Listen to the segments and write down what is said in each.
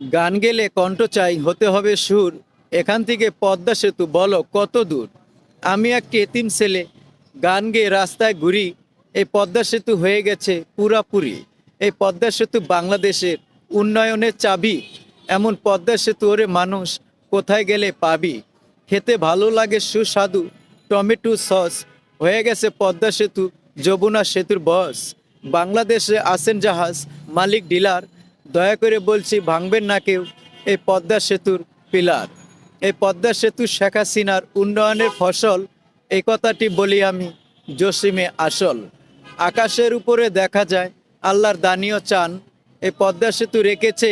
গান গেলে কণ্ঠ চাই, হতে হবে সুর। এখান থেকে পদ্মা সেতু, বলো কত দূর? আমি এক এতিম ছেলে, গান গেয়ে রাস্তায় ঘুরি। এই পদ্মা সেতু হয়ে গেছে পুরাপুরি। এই পদ্মা সেতু বাংলাদেশের উন্নয়নের চাবি। এমন পদ্মা সেতু, ওরে মানুষ, কোথায় গেলে পাবি? খেতে ভালো লাগে সুস্বাদু টমেটো সস। হয়ে গেছে পদ্মা সেতু, যমুনা সেতুর বস। বাংলাদেশে আসেন জাহাজ মালিক ডিলার দয়া করে বলছি, ভাঙবেন না কেউ। এই পদ্মা সেতুর পিলার, এই পদ্মা সেতু শেখ হাসিনার উন্নয়নের ফসল, এই কথাটি বলি আমি জসিমে আসল। আকাশের উপরে দেখা যায় আল্লাহর দানীয় চান, এই পদ্মা সেতু রেখেছে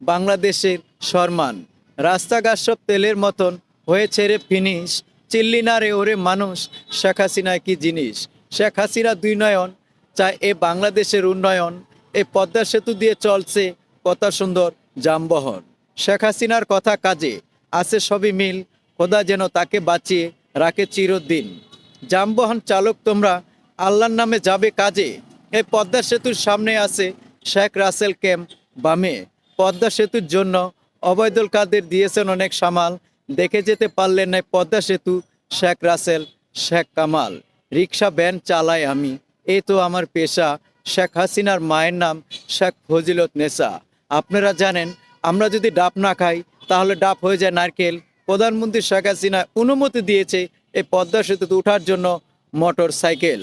বাংলাদেশের সম্মান রাস্তাঘাট সব তেলের মতন হয়েছে রে ফিনিশ, চিল্লি না রে ওরে মানুষ, শেখ হাসিনা কি জিনিস? শেখ হাসিনা দুই নয়ন, চায় এ বাংলাদেশের উন্নয়ন। এই পদ্মা সেতু দিয়ে চলছে কত সুন্দর যানবাহন। শেখ হাসিনার কথা কাজে আছে সবই মিল, খোদা যেন তাকে বাঁচিয়ে রাখে চিরদিন। যানবাহন চালক তোমরা আল্লাহর নামে যাবে কাজে। এই পদ্মা সেতুর সামনে আছে শেখ রাসেল ক্যাম্প বামে। পদ্মা সেতুর জন্য অবৈদুল কাদের দিয়েছেন অনেক সামাল। দেখে যেতে পারলেন না পদ্মা সেতু, শেখ রাসেল, শেখ কামাল। রিক্সা, ভ্যান চালাই আমি। এ তো আমার পেশা শেখ হাসিনার মায়ের নাম শেখ ফজিলত নেসা। আপনারা জানেন, আমরা যদি ডাব না খাই, তাহলে ডাব হয়ে যায় নারকেল। প্রধানমন্ত্রী শেখ হাসিনা অনুমতি দিয়েছে এই পদ্মা সেতুতে ওঠার জন্য মোটর সাইকেল।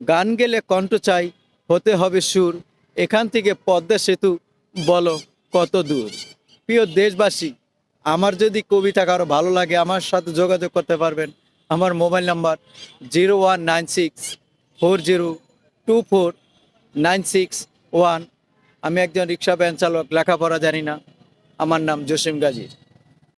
গান গেলে কণ্ঠ চাই, হতে হবে সুর। এখান থেকে পদ্মা সেতু বলো কত দূর। প্রিয় দেশবাসী, আমার যদি কবিতা কারও ভালো লাগে, আমার সাথে যোগাযোগ করতে পারবেন। আমার mobile number zero one nine six four zero two four nine six one আমি একজন রিক্সা ভ্যান চালক, লেখাপড়া জানি না। আমার নাম জসিম গাজী।